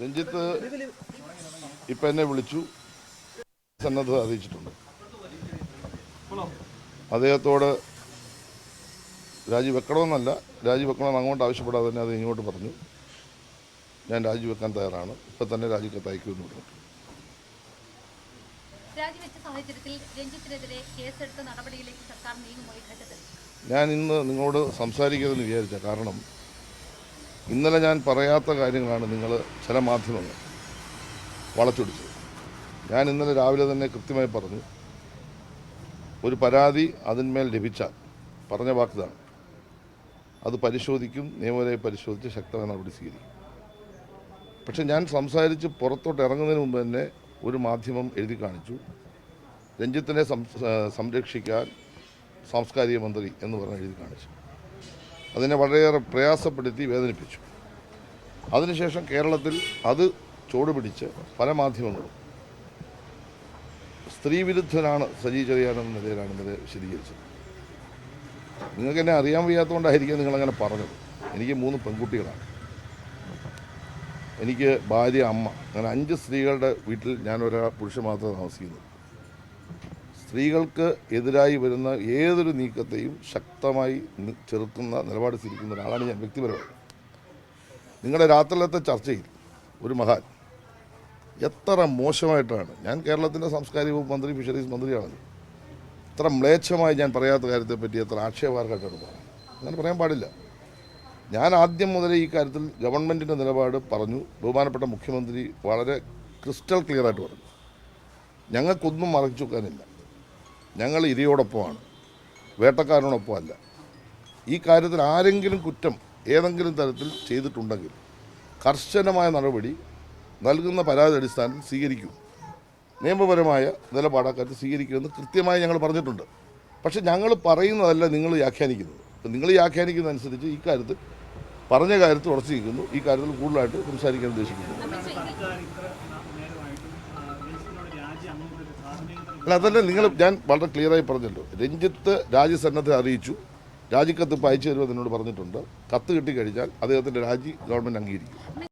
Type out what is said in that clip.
രഞ്ജിത്ത് ഇപ്പം എന്നെ വിളിച്ചു. സന്നദ്ധത അറിയിച്ചിട്ടുണ്ട്. അദ്ദേഹത്തോട് രാജിവെക്കണമെന്നല്ല രാജിവെക്കണമെന്ന് അങ്ങോട്ട് ആവശ്യപ്പെടാതെ തന്നെ അത് ഇങ്ങോട്ട് പറഞ്ഞു. ഞാൻ രാജിവെക്കാൻ തയ്യാറാണ്. ഇപ്പൊ തന്നെ രാജിക്കത്ത് അയക്കുമെന്ന് പറഞ്ഞു. ഞാൻ ഇന്ന് നിങ്ങളോട് സംസാരിക്കുന്നതെന്ന് വിചാരിച്ച കാരണം ഇന്നലെ ഞാൻ പറയാത്ത കാര്യങ്ങളാണ് നിങ്ങൾ ചില മാധ്യമങ്ങൾ വളച്ചൊടിച്ചത്. ഞാൻ ഇന്നലെ രാവിലെ തന്നെ കൃത്യമായി പറഞ്ഞു ഒരു പരാതി അതിന്മേൽ ലഭിച്ചാൽ പറഞ്ഞ വാക്കുതാണ്. അത് പരിശോധിക്കും നിയമപരമായി പരിശോധിച്ച് ശക്തമായ നടപടി സ്വീകരിക്കും. പക്ഷെ ഞാൻ സംസാരിച്ച് പുറത്തോട്ട് ഇറങ്ങുന്നതിന് മുമ്പ് തന്നെ ഒരു മാധ്യമം എഴുതി കാണിച്ചു. രഞ്ജിത്തിനെ സംരക്ഷിക്കാൻ സാംസ്കാരിക മന്ത്രി എന്ന് പറഞ്ഞ് എഴുതി കാണിച്ചു. അതിനെ വളരെയേറെ പ്രയാസപ്പെടുത്തി വേദനിപ്പിച്ചു. അതിനുശേഷം കേരളത്തിൽ അത് ചുവടുപിടിച്ച് പല മാധ്യമങ്ങളും സ്ത്രീവിരുദ്ധനാണ് സജി ചെറിയാനെന്ന നിലയിലാണ് ഇന്നലെ വിശദീകരിച്ചത്. നിങ്ങൾക്ക് എന്നെ അറിയാൻ വയ്യാത്തതുകൊണ്ടായിരിക്കും നിങ്ങളങ്ങനെ പറഞ്ഞത്. എനിക്ക് മൂന്ന് പെൺകുട്ടികളാണ്. എനിക്ക് ഭാര്യ അമ്മ അങ്ങനെ അഞ്ച് സ്ത്രീകളുടെ വീട്ടിൽ ഞാൻ ഒരാ പുരുഷൻ മാത്രമേ താമസിക്കുന്നു. സ്ത്രീകൾക്ക് എതിരായി വരുന്ന ഏതൊരു നീക്കത്തെയും ശക്തമായി ചെറുക്കുന്ന നിലപാട് സ്വീകരിക്കുന്ന ഒരാളാണ് ഞാൻ വ്യക്തിപരമായി. നിങ്ങളുടെ രാത്രിയിലത്തെ ചർച്ചയിൽ ഒരു മഹാൻ എത്ര മോശമായിട്ടാണ് ഞാൻ കേരളത്തിന്റെ സാംസ്കാരിക മന്ത്രി ഫിഷറീസ് മന്ത്രിയാണ്. എത്ര മ്ലേച്ഛമായി ഞാൻ പറയാത്ത കാര്യത്തെപ്പറ്റി എത്ര ആക്ഷേപാർഹമായിട്ടാണ് പറഞ്ഞത് അങ്ങനെ പറയാൻ പാടില്ല. ഞാൻ ആദ്യം മുതലേ ഈ കാര്യത്തിൽ ഗവൺമെന്റിന്റെ നിലപാട് പറഞ്ഞു. ബഹുമാനപ്പെട്ട മുഖ്യമന്ത്രി വളരെ ക്രിസ്റ്റൽ ക്ലിയറായിട്ട് പറഞ്ഞു. ഞങ്ങൾക്കൊന്നും മറച്ചു വെക്കാനില്ല. ഞങ്ങൾ ഇരയോടൊപ്പമാണ്. വേട്ടക്കാരനോടൊപ്പമല്ല. ഈ കാര്യത്തിൽ ആരെങ്കിലും കുറ്റം ഏതെങ്കിലും തരത്തിൽ ചെയ്തിട്ടുണ്ടെങ്കിൽ കർശനമായ നടപടി നൽകുന്ന പരാതി അടിസ്ഥാനത്തിൽ സ്വീകരിക്കും. നിയമപരമായ നിലപാടാക്കാറ്റ് സ്വീകരിക്കുമെന്ന് കൃത്യമായി ഞങ്ങൾ പറഞ്ഞിട്ടുണ്ട്. പക്ഷേ ഞങ്ങൾ പറയുന്നതല്ല നിങ്ങൾ വ്യാഖ്യാനിക്കുന്നത്. അപ്പം നിങ്ങൾ വ്യാഖ്യാനിക്കുന്നതനുസരിച്ച് ഈ കാര്യത്തിൽ പറഞ്ഞ കാര്യത്തിൽ ഉറച്ചിരിക്കുന്നു ഈ കാര്യത്തിൽ കൂടുതലായിട്ട് സംസാരിക്കാൻ ഉദ്ദേശിക്കുന്നു അല്ല അതല്ല നിങ്ങൾ ഞാൻ വളരെ ക്ലിയറായി പറഞ്ഞല്ലോ. രഞ്ജിത്ത് രാജ്യസന്നദ്ധ അറിയിച്ചു. രാജിക്കത്ത് ഇപ്പം അയച്ചു തരുമെന്ന് എന്നോട് പറഞ്ഞിട്ടുണ്ട്. കത്ത് കിട്ടിക്കഴിഞ്ഞാൽ അദ്ദേഹത്തിന്റെ രാജി ഗവൺമെന്റ് അംഗീകരിക്കും.